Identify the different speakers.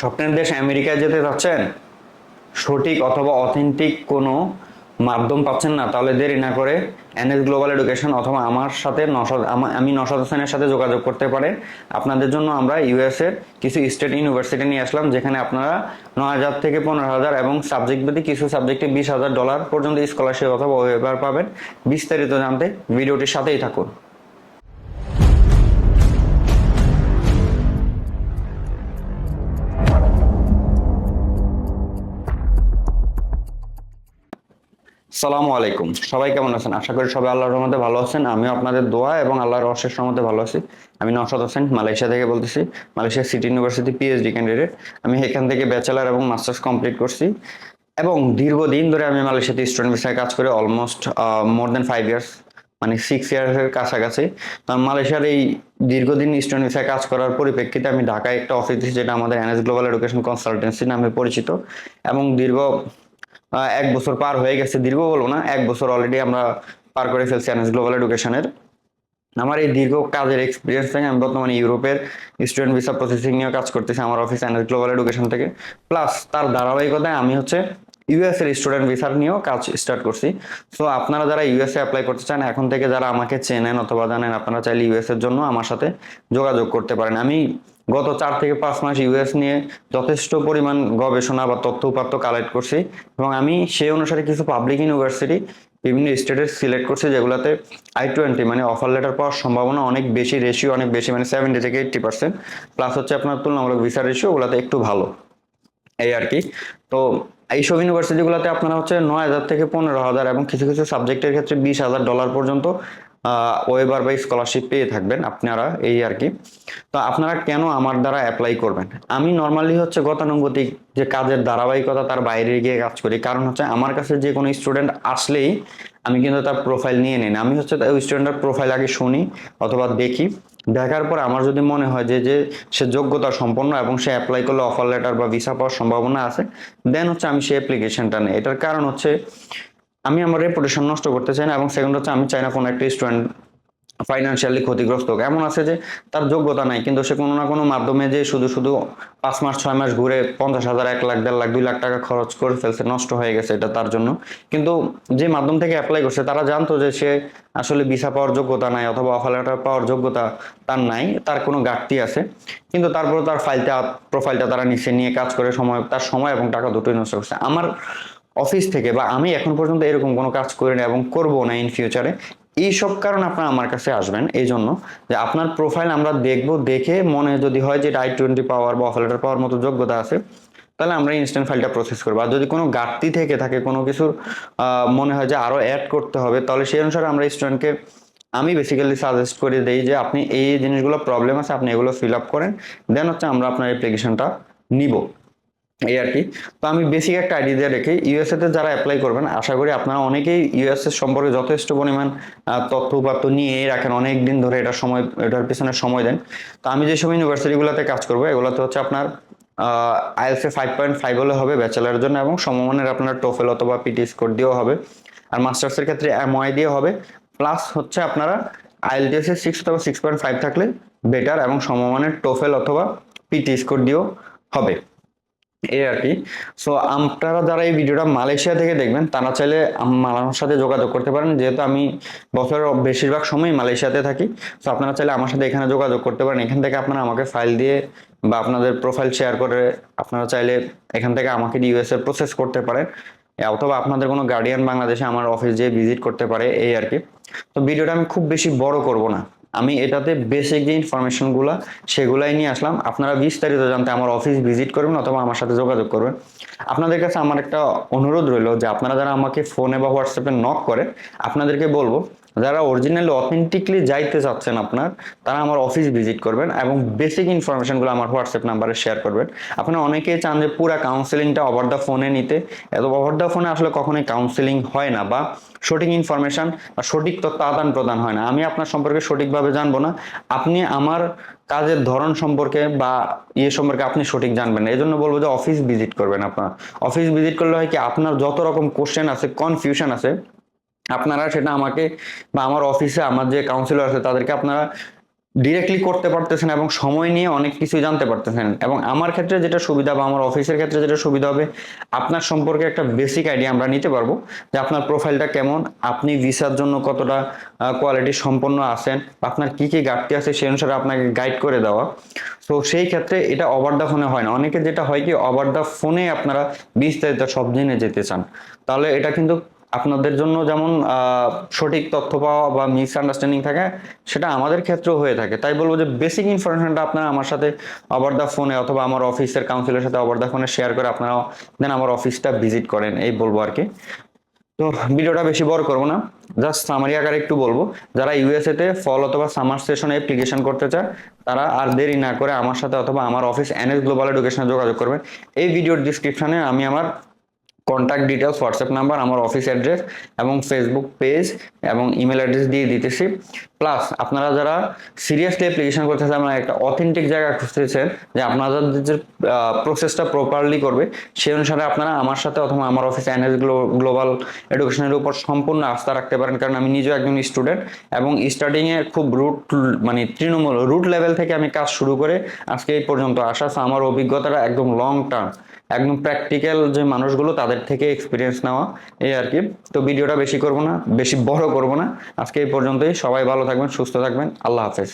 Speaker 1: স্বপ্নের দেশ আমেরিকায় যেতে চাচ্ছেন, সঠিক অথবা অথেন্টিক কোনো মাধ্যম পাচ্ছেন না, তাহলে দেরি না করে এনএস গ্লোবাল এডুকেশন অথবা আমার সাথে নশদ আমা- নশদ হোসেনের সাথে যোগাযোগ করতে পারেন। আপনাদের জন্য আমরা ইউএস এর কিছু স্টেট ইউনিভার্সিটি নিয়ে আসলাম, যেখানে আপনারা নয় হাজার থেকে পনেরো হাজার এবং সাবজেক্ট ভেদে কিছু সাবজেক্টে বিশ হাজার ডলার পর্যন্ত স্কলারশিপ অথবা ওয়েবার পাবেন। বিস্তারিত জানতে ভিডিওটির সাথেই থাকুন। সালামু আলাইকুম। সবাই কেমন আছেন? আশা করি সবাই আল্লাহর রহমতে ভালো আছেন। আমিও আপনাদের দোয়া এবং আল্লাহর অশেষ রহমতে ভালো আছি। আমি নশদ হোসেন মালয়েশিয়া থেকে বলতেছি। Malaysia city university PhD candidate আমি এখান থেকে ব্যাচেলার এবং মাস্টার্স কমপ্লিট করছি। এবং দীর্ঘদিন ধরে আমি মালয়েশিয়াতে স্টুডেন্ট ভিসায় কাজ করে almost more then five years মানে সিক্স ইয়ার্সের কাছাকাছি। মালয়েশিয়ার এই দীর্ঘদিন স্টুডেন্ট ভিসায় কাজ করার পরিপ্রেক্ষিতে আমি ঢাকায় একটা অফিস যেটা আমাদের এনএস গ্লোবাল এডুকেশন কনসালটেন্সি নামে পরিচিত। এবং দীর্ঘ এক বছর পার হয়ে গেছে দীর্ঘ বলব না, এক বছর অলরেডি আমরা পার করে ফেলছি এনএস গ্লোবাল এডুকেশনের আমার এই দীর্ঘ কাজের এক্সপিরিয়েন্স থেকে আমি বর্তমানে ইউরোপের স্টুডেন্ট ভিসা প্রসেসিং নিয়ে কাজ করতেছি আমার অফিস এনএস গ্লোবাল এডুকেশন থেকে। প্লাস তার ধারাবাহিকতায় আমি হচ্ছে ইউএস এর স্টুডেন্ট ভিসার নিয়েও কাজ স্টার্ট করছি। সো আপনারা যারা ইউএসএ অ্যাপ্লাই করতে চান, এখন থেকে যারা আমাকে চেনেন অথবা জানেন, আপনারা চাইলে ইউএস এর জন্য আমার সাথে যোগাযোগ করতে পারেন। আমি গত চার থেকে পাঁচ মাস ইউএস নিয়ে যথেষ্ট পরিমাণ গবেষণা বা তথ্য উপাত্ত কালেক্ট করছি এবং আমি সেই অনুসারে কিছু পাবলিক ইউনিভার্সিটি বিভিন্ন স্টেটের সিলেক্ট করছি যেগুলোতে আই টোয়েন্টি মানে অফার লেটার পাওয়ার সম্ভাবনা অনেক বেশি রেশিও অনেক বেশি মানে সেভেন্টি থেকে এইট্টি পার্সেন্ট প্লাস হচ্ছে আপনার তুলনামূলক ভিসা রেশিও ওগুলোতে একটু ভালো। এই আর কি। তো এইসব ইউনিভার্সিটিগুলোতে আপনারা হচ্ছে নয় হাজার থেকে পনেরো হাজার এবং কিছু কিছু সাবজেক্টের ক্ষেত্রে বিশ হাজার ডলার পর্যন্ত ওয়েবার বা স্কলারশিপ পেয়ে থাকবেন আপনারা এই আর কি। তো আপনারা কেন আমার দ্বারা অ্যাপ্লাই করবেন? আমি নর্মালি হচ্ছে গতানুগতিক যে কাজের ধারাবাহিকতা তার বাইরে গিয়ে কাজ করি। কারণ হচ্ছে আমার কাছে যে কোনো স্টুডেন্ট আসলেই আমি কিন্তু তার প্রোফাইল নিয়ে নিই। আমি হচ্ছে ওই স্টুডেন্টের প্রোফাইল আগে শুনি অথবা দেখি। দেখার পর আমার যদি মনে হয় যে যে সে যোগ্যতা সম্পন্ন এবং সে অ্যাপ্লাই করলে অফার লেটার বা ভিসা পাওয়ার সম্ভাবনা আছে দেন হচ্ছে আমি সেই অ্যাপ্লিকেশনটা নেই। এটার কারণ হচ্ছে আমি আমার রেপুটেশন নষ্ট করতে চাই না এবং সেকেন্ড হচ্ছে আমি চাই না কোনো একটা স্টুডেন্ট ফাইন্যান্সিয়ালি ক্ষতিগ্রস্ত হোক। এমন আছে যে তার যোগ্যতা নাই, কিন্তু সে কোনো না কোনো মাধ্যমে যে শুধু শুধু পাঁচ মাস, ছয় মাস ঘুরে পঞ্চাশ হাজার, এক লাখ, দেড় লাখ, দুই লাখ টাকা খরচ করে ফেলছে, নষ্ট হয়ে গেছে এটা তার জন্য। কিন্তু যে মাধ্যম থেকে অ্যাপ্লাই করছে, তারা জানতো যে সে আসলে ভিসা পাওয়ার যোগ্যতা নাই অথবা অফার লেটার পাওয়ার যোগ্যতা তার নাই, তার কোনো ঘাটতি আছে। কিন্তু তারপরে তার ফাইলটা প্রোফাইলটা তারা নিচে নিয়ে কাজ করে সময়, তার সময় এবং টাকা দুটোই নষ্ট করছে। আমার অফিস থেকে বা আমি এখন পর্যন্ত এরকম কোনো কাজ করি না এবং করব না ইন ফিউচারে এইসব কারণ আপনারা আমার কাছে আসবেন। এই জন্য যে আপনার প্রোফাইল আমরা দেখব, দেখে মনে যদি হয় যে আই টোয়েন্টি পাওয়ার বা অফার লেটার পাওয়ার মতো যোগ্যতা আছে, তাহলে আমরা ইনস্ট্যান্ট ফাইলটা প্রসেস করব। আর যদি কোনো ঘাটতি থেকে থাকে, কোনো কিছুর মনে হয় যে আরও অ্যাড করতে হবে, তাহলে সেই অনুসারে আমরা স্টুডেন্টকে আমি বেসিক্যালি সাজেস্ট করে দিই যে আপনি এই এই জিনিসগুলো প্রবলেম আছে, আপনি এগুলো ফিল আপ করেন দেন হচ্ছে আমরা আপনার অ্যাপ্লিকেশনটা নিব। এই আর কি। তো আমি বেসিক একটা আইডিয়া রেখে ইউএসএ তে যারা অ্যাপ্লাই করবেন, আশা করি আপনারা অনেকেই ইউএসএ সম্পর্কে যথেষ্ট পরিমাণ তথ্য উপাত্ত নিয়ে রাখেন অনেক দিন ধরে এটা সময়, এটার পিছনে সময় দেন। তো আমি যেসব ইউনিভার্সিটিগুলোতে কাজ করব, এগুলোতে হচ্ছে আপনার আইএলসে ফাইভ পয়েন্ট ফাইভ হলে হবে ব্যাচেলারের জন্য এবং সমমানের আপনার টোফেল অথবা পিটি স্কোর দিয়েও হবে। আর মাস্টার্সের ক্ষেত্রে এমওয়াই দিয়ে হবে। প্লাস হচ্ছে আপনারা আইএলটিএস সিক্স অথবা সিক্স পয়েন্ট ফাইভ থাকলে বেটার এবং সমমানের টোফেল অথবা পিটি স্কোর দিয়েও হবে। এই আর কি। সো আপনারা যারা এই ভিডিওটা মালয়েশিয়া থেকে দেখবেন, তারা চাইলে আম- আমার সাথে যোগাযোগ করতে পারেন। যেহেতু আমি বছরের বেশিরভাগ সময় মালয়েশিয়াতে থাকি তো আপনারা চাইলে আমার সাথে এখানে যোগাযোগ করতে পারেন। এখান থেকে আপনারা আমাকে ফাইল দিয়ে বা আপনাদের প্রোফাইল শেয়ার করে আপনারা চাইলে এখান থেকে আমাকে ইউএস এর প্রসেস করতে পারেন। অথবা আপনাদের কোনো গার্ডিয়ান বাংলাদেশে আমার অফিস যেয়ে ভিজিট করতে পারে, এই আর কি। তো ভিডিওটা আমি খুব বেশি বড় করব না। আমি এটাতে বেসিক যে ইনফরমেশনগুলো সেগুলাই নিয়ে আসলাম। আপনারা বিস্তারিত জানতে আমার অফিস ভিজিট করবেন অথবা আমার সাথে যোগাযোগ করবেন। আপনাদের কাছে আমার একটা অনুরোধ রইল যে আপনারা যারা আমাকে ফোনে বা হোয়াটসঅ্যাপে নক করে আপনাদেরকে বলব যারা অরিজিনালি অথেন্টিকলি যাইতে চাচ্ছেন আপনার, তারা আমার অফিস ভিজিট করবেন এবং বেসিক ইনফরমেশনগুলো আমার হোয়াটসঅ্যাপ নাম্বারে শেয়ার করবেন। আপনারা অনেকেই চান যে পুরো কাউন্সেলিংটা ওভার দ্য ফোনে নিতে। এত ওভার দ্য ফোনে আসলে কখনোই কাউন্সেলিং হয় না বা সঠিক ইনফরমেশন বা সঠিক তথ্য আদান প্রদান হয় না। আমি আপনার সম্পর্কে সঠিকভাবে জানব না। আপনি আমার কাজের ধরন সম্পর্কে বা ইয়ে সম্পর্কে আপনি সঠিক জানবেন এই জন্য বলব যে অফিস ভিজিট করবেন আপনার। অফিস ভিজিট করলে হয় কি আপনার যত রকম কোশ্চেন আছে কনফিউশন আছে আপনারা সেটা আমাকে বা আমার অফিসে আমার যে কাউন্সিলর আছে তাদেরকে আপনারা ডিরেক্টলি করতে পারতেছেন এবং সময় নিয়ে অনেক কিছু জানতে পারতেছেন। এবং আমার ক্ষেত্রে যেটা সুবিধা বা আমার অফিসের ক্ষেত্রে যেটা সুবিধা হবে, আপনার সম্পর্কে একটা বেসিক আইডিয়া আমরা নিতে পারব যে আপনার প্রোফাইলটা কেমন, আপনি ভিসার জন্য কতটা কোয়ালিটি সম্পন্ন আছেন আপনার কি কি ঘাটতি আছে সেই অনুসারে আপনাকে গাইড করে দেওয়া। তো সেই ক্ষেত্রে এটা ওভার দ্য ফোনে হয় না। অনেকে যেটা হয় কি ওভার দ্য ফোনে আপনারা বিস্তারিত সব জেনে যেতে চান। তাহলে এটা কিন্তু আপনাদের জন্য যেমন সঠিক তথ্য পাওয়া বা মিস আন্ডারস্ট্যান্ডিং থাকে, সেটা আমাদের ক্ষেত্রেও হয়ে থাকে। তাই বলব যে বেসিক ইনফরমেশনটা আপনারা আমার সাথে ওভার দ্য ফোনে অথবা আমার অফিসের কাউন্সিলের সাথে ওভার দ্য ফোনে শেয়ার করে আপনারা দেন আমার অফিসটা ভিজিট করেন, এই বলব আর কি। তো ভিডিওটা বেশি বড় করব না জাস্ট সামারি আকারে একটু বলব। যারা ইউএসএ তে ফল অথবা সামার সেশন অ্যাপ্লিকেশন করতে চায়, তারা আর দেরি না করে আমার সাথে অথবা আমার অফিস এনএস গ্লোবাল এডুকেশনে যোগাযোগ করবেন। এই ভিডিওর ডিসক্রিপশনে আমি আমার কন্ট্যাক্ট ডিটেলস হোয়াটসঅ্যাপ নাম্বার আমার অফিস অ্যাড্রেস এবং ফেসবুক পেজ এবং ইমেল অ্যাড্রেস দিয়ে দিতেছি। প্লাস আপনারা যারা সিরিয়াসলি অ্যাপ্লিকেশন করতেছেন মানে একটা অথেন্টিক জায়গা খুঁজতেছেন যে আপনাদের যে প্রসেসটা প্রপারলি করবে, সেই অনুসারে আপনারা আমার সাথে অথবা আমার অফিস এনএস গ্লোবাল এডুকেশনের উপর সম্পূর্ণ আস্থা রাখতে পারেন। কারণ আমি নিজেও একজন স্টুডেন্ট এবং স্টার্টিংয়ে খুব রুট মানে তৃণমূল রুট লেভেল থেকে আমি কাজ শুরু করে আজকে এই পর্যন্ত আসা। আমার অভিজ্ঞতাটা একদম লং টার্ম একদম প্র্যাকটিক্যাল যে মানুষগুলো তাদের থেকে এক্সপিরিয়েন্স নেওয়া, এই আর কি। তো ভিডিওটা বেশি করব না, বেশি বড় করব না। আজকে এই পর্যন্তই। সবাই ভালো থাকবেন, সুস্থ থাকবেন। আল্লাহ হাফেজ।